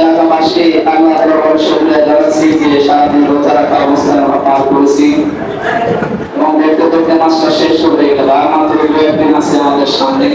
এলাকাবাসী দরবার শুকরিয়া জানাচ্ছি যে সারাদিন রোজা রাখা অবস্থায় আমরা পার করেছি। এবং দেখতে দেখতে মাসটা শেষ হয়ে গেল। আর মাত্র দু আছে আমাদের সামনে।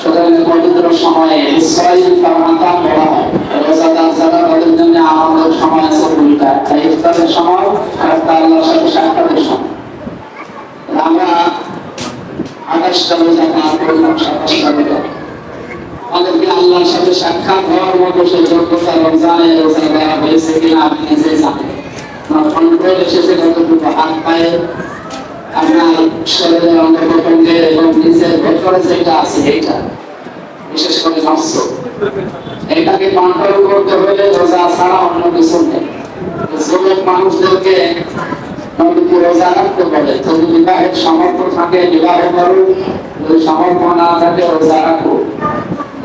সুতরাং পবিত্র জন্য আনন্দের সময় আছে দুইটা। ইফতারের সময় একটা আল্লাহর সাথে সাক্ষাতের সময় আমরা আঠাশটা রোজা পার করলাম সাতাশটা রোজা আমাদেরকে আল্লাহর সাথে সাক্ষাৎ হওয়ার মতো সেই যোগ্যতা রমজানে রোজা দেওয়া হয়েছে কিনা আপনি নিজে জানেন হাত পায়ে আপনার শরীরের অঙ্গ প্রত্যঙ্গে এবং নিজের ভেতরে যেটা আছে এইটা, বিশেষ করে নফস এটাকে কন্ট্রোল করতে হলে রোজা ছাড়া অন্য কিছু নেই। যুবক মানুষদেরকে নবীকে রোজা রাখতে বলে, যদি বিবাহের সামর্থ্য থাকে বিবাহ করুন, যদি সামর্থ্য না থাকে রোজা রাখুন।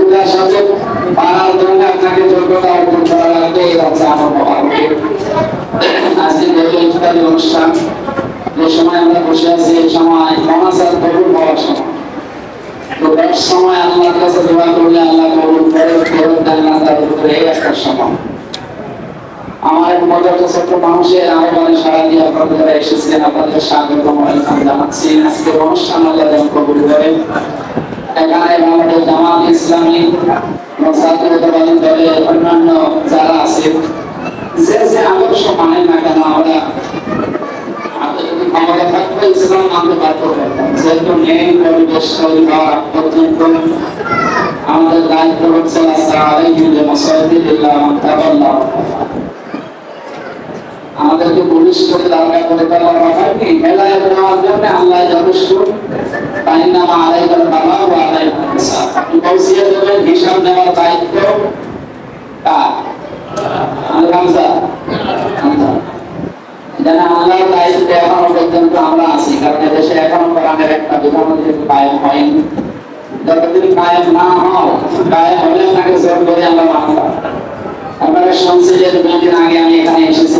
দুটার সাথে পাড়ার জন্য আপনাকে যোগ্যতা অর্জন করা লাগবে এই হচ্ছে আমার মহাভারত আজকে গত ইফতারি অনুষ্ঠান। যে সময় আমরা বসে আছি, এই সময় মনাসার কবুল হওয়ার সময়। তো দশ সময় আল্লাহর কাছে দোয়া করলে আল্লাহ কবুল করে, ফেরত দেন না তার উপরে এই একটা সময়। আমার এক মজার ছোট্ট মানুষের আহ্বানে সারা দিয়ে আপনাদের যারা এসেছিলেন আপনাদের স্বাগত ওয়েলকাম জানাচ্ছি। আজকের অনুষ্ঠান আল্লাহ যেন কবুল করে। এখানে আমাদের জামাত ইসলামী জাতীয়তাবাদী দলের অন্যান্য যারা আছে, যে যে আদর্শ মানেন না কেন আমরা আমাদের থাকবে ইসলাম আমাদের দায়িত্ব হচ্ছে আমাদেরকে পুলিশ করে দাঁড়া করে দেওয়ার হয়নি হেদায়ত নেওয়ার জন্য আল্লাহ যথেষ্ট। তাই নাম আলাইকাল বাবা ও হিসাব দেবেন, হিসাব নেওয়ার দায়িত্ব কার? যেন আল্লাহর দায়িত্বে, এখনও পর্যন্ত আমরা আছি, কারণ এদেশে এখনও কোরআনের একটা বিধান কায়েম হয়নি। যতদিন কায়েম না হয় কায়েম হলে তাকে জোর করে আমরা মানতাম আপনারা শুনছিলেন দুদিন আগে আমি এখানে এসেছিলাম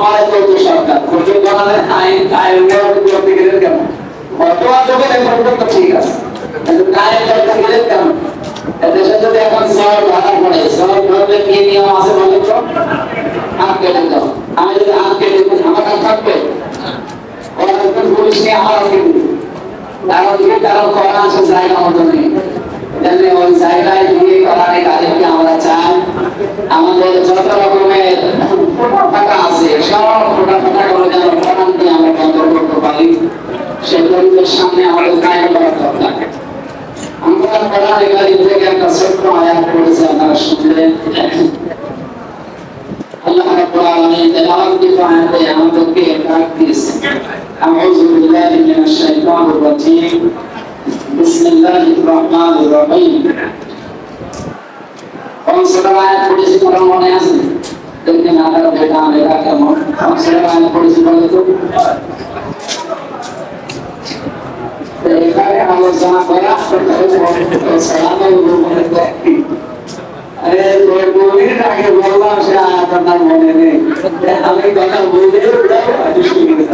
আমার চৌদ্দ সরকার প্রচুর বানালে আইন আইন করতে গেলে কেমন ফটোয়া যখন এখন তো ঠিক আছে কিন্তু কায়েম করতে গেলে কেমন এদেশে যদি এখন সব ধরা পড়ে সব ধরলে কি নিয়ম আছে বলে তো হাত কেটে কারণ করা আছে জায়গা মতো নেই। এজন্য ওই জায়গায় দিয়ে কোরআনে কারিমকে আমরা চাই। আমাদের যত রকমের ফোটা ফাটা আছে, সব ফোটা ফাটা গুলো যেন কোরআন দিয়ে আমরা বন্ধ পারি। সেই পরিবেশ সামনে আমাদের কায়েম করা দরকার। আমরা কোরআনে কারিম থেকে একটা ছোট্ট আয়াত পড়েছি, আপনারা শুনলেন আল্লাহ রাব্বুল আলামিন তেলাওয়াত দিয়ে আয়াতে আমাদেরকে ডাক দিয়েছেন আউযু বিল্লাহি মিনাশ শাইতানির রাজীম। বিসমিল্লাহির রহমানির রহিম। কোন সূরা আয়াত পড়েছি মনে আছে? দেখবেন আপনারা দেখলাম এটা কেমন? সূরা আয়াত পড়েছি বলে তো? এখানে আলোচনা করা সালামের উপরে দেখি আরে আগে বললাম, সে আয়াত মনে নেই। আমি কথা বলে আমি শুনে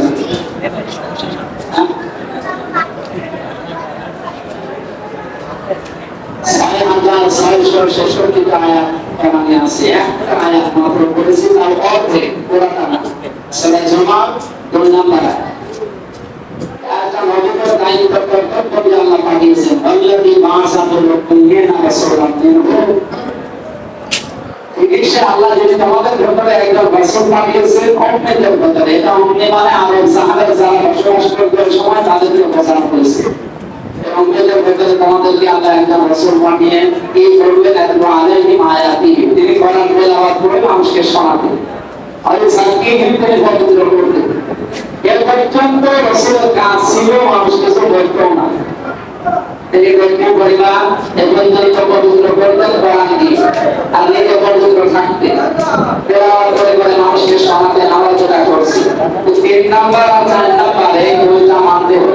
ছয়শো ছেষট্টিটা আয়াত এখানে আছে একটা আয়াত মাত্র পড়েছি তার অর্ধেক। পুরাটা না। সেটা জমা দুই নাম্বার একটা নবীর দায়িত্ব কর্তব্য আল্লাহ পাঠিয়েছেন। আল্লাহি বাসাতুল মুমিনিনা রাসূলান মিনহুম চিকিৎসা আল্লাহ যদি তোমাদের ভেতরে একজন রাসূল পাঠিয়েছেন অন্যদের ভেতরে। এটা অন্য মানে আরব সাহাবের যারা বসবাস করবে সময় তাদেরকে প্রচার করেছে। এদের ভেতরে তোমাদেরকে আল্লাহ একজন রসুল পাঠিয়ে কি করবেন এত আলাইহিম আয়াতি। তিনি কোরআন তেলাওয়াত করে মানুষকে শোনাতেন আর সাক্ষী তিনি পবিত্র করতেন এর পর্যন্ত রসুলের কাজ ছিল মানুষ কিছু বলতো না। মানুষকে শোনাতেন যেটা করছি। তিন নাম্বার চার নাম্বার এই দুইটা মানতে হলে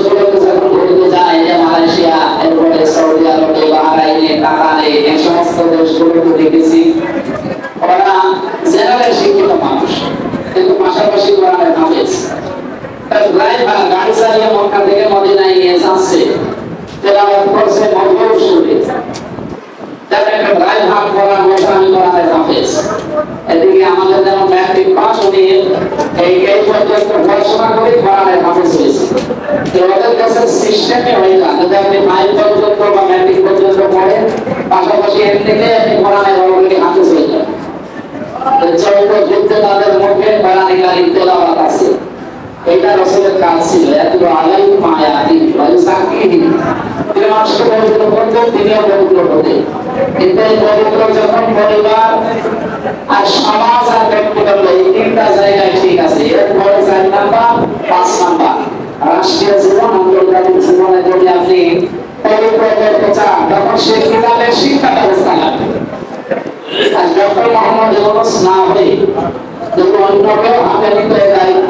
এরপরে সৌদি আরবে বাহরাইনে কাতারে এই সমস্ত দেশগুলোতে দেখেছি। ওরা জেনারেল শিক্ষিত মানুষ, কিন্তু পাশাপাশি কোরআনের হাফেজ একটা ড্রাইভার করা আমাদের যেমন ম্যাট্রিক পাস এই এই পর্যন্ত পড়াশোনা করে কোরআনের হাফেজ হয়েছে। তো ওদের কাছে সিস্টেমে হয়ে না যদি আপনি ফাইভ পর্যন্ত বা ম্যাট্রিক পর্যন্ত পড়েন, পাশাপাশি এর থেকে আপনি কোরআনের অলরেডি হাফেজ হয়ে যান। চৌদ্দ যুদ্ধে তাদের মুখে কোরআনে কারিম আছে। এটা রসুলের কাজ ছিল এত আলাই মায়াতি ওই সাকিনি তিনি মানুষকে পবিত্র করতেন তিনিও পবিত্র হতেন কিন্তু এই পবিত্র যখন পরিবার আর সমাজ আর এই তিনটা জায়গায় ঠিক আছে, এরপরে চার নাম্বার, পাঁচ নাম্বার। রাষ্ট্রীয় জীবন জীবনে যদি আপনি পবিত্র করতে চান, তখন সে শিক্ষা ব্যবস্থা লাগবে। আর মোহাম্মদ হয়ে হাতে নিতে দায়িত্ব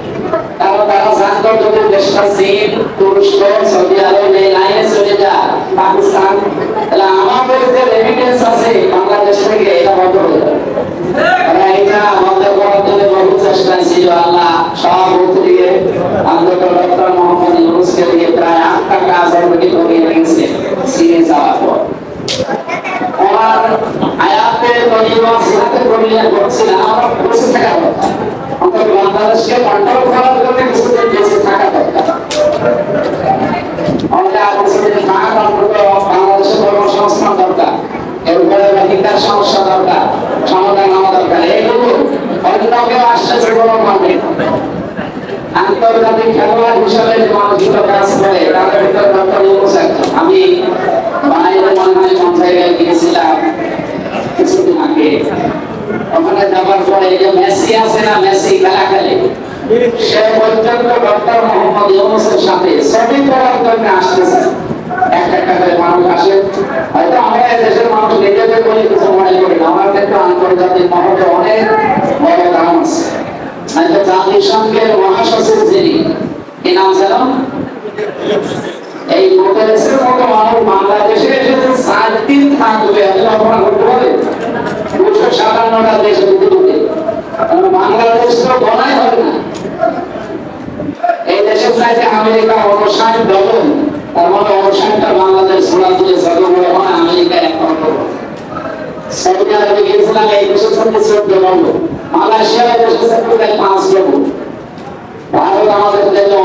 কারণ তারা জানতো যদি দেশটা তুরস্ক সৌদি আরব এই লাইনে চলে যায় পাকিস্তান। তাহলে আমাদের যে রেমিটেন্স আছে, বাংলাদেশ থেকে এটা বন্ধ হয়ে যাবে। আল্লাহ প্রায় কাজ ওনার আয়াতে করিয়া করছে না, আমরা বসে থাকা করার জন্য কিছুদিন বেঁচে থাকা দরকার আমাদের আর কিছুদিন থাকা অন্তত বাংলাদেশের কর্মসংস্থান দরকার এরপরে রোহিঙ্গার সমস্যা দরকার সমাধান হওয়া দরকার এইগুলো অন্য কেউ আসছে জীবনও মানবে না। আন্তর্জাতিক খেলোয়াড় হিসাবে যে মানুষগুলো কাজ করে তাদের ভিতরে ডক্টর ইউনুস একজন অনেক বড় মহাসচিব যিনি কি নাম ছিল এই গুটারেসের মতো মানুষ বাংলাদেশে এসে যে সাত দিন থাকবে আপনি কল্পনা করতে পারেন দুশো সাতান্নটা দেশে পৃথিবীতে কারণ বাংলাদেশ তো বলাই হবে না এই চাইতে আমেরিকা অবসান ডবল তার মানে অবসানটা বাংলাদেশ ঘোরা তুলে যত বড় হয় আমেরিকা এক সৌদি আরবে এই পাঁচ ভারত আমাদের দেশে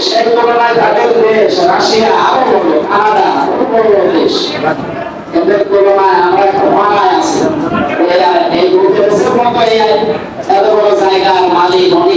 সেই তুলনায় তাদের দেশ, রাশিয়া, আরও বড়, কানাডা বড় দেশ এদের তুলনায় আমরা একটু মানায় আছি। এই- গ্রুপের মতো এত বড় জায়গার মালিক উনি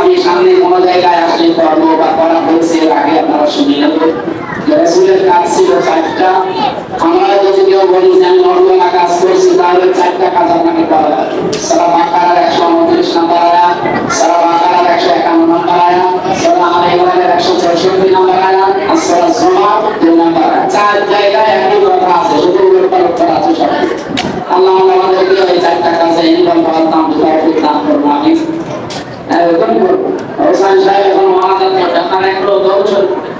আমি সামনে কোনো জায়গায় বা পড়া হয়েছে এর আগে আপনারা শুনে নেবেন চারটা আমরা যদি কেউ বলি যে আমি নর্মাল কাজ করছি তাহলে চারটা কাজ আপনাকে করা লাগবে সারা বাকারার একশো উনত্রিশ নম্বর আয়া সারা বাকারার একশো একান্ন নম্বর আয়া সারা আল ইমরানের একশো চৌষট্টি নম্বর আয়া আর সারা জুমার দুই নম্বর আয়া চার জায়গায় একই কথা আছে শুধু উত্তর উত্তর আছে সব আল্লাহ আমাদেরকে ওই চারটা কাজে ইনভলভ করতাম তৌফিক দান করুন আমিন এরকম করব হোসেন সাহেব এখন আপনারা এগুলো দর্শন করেন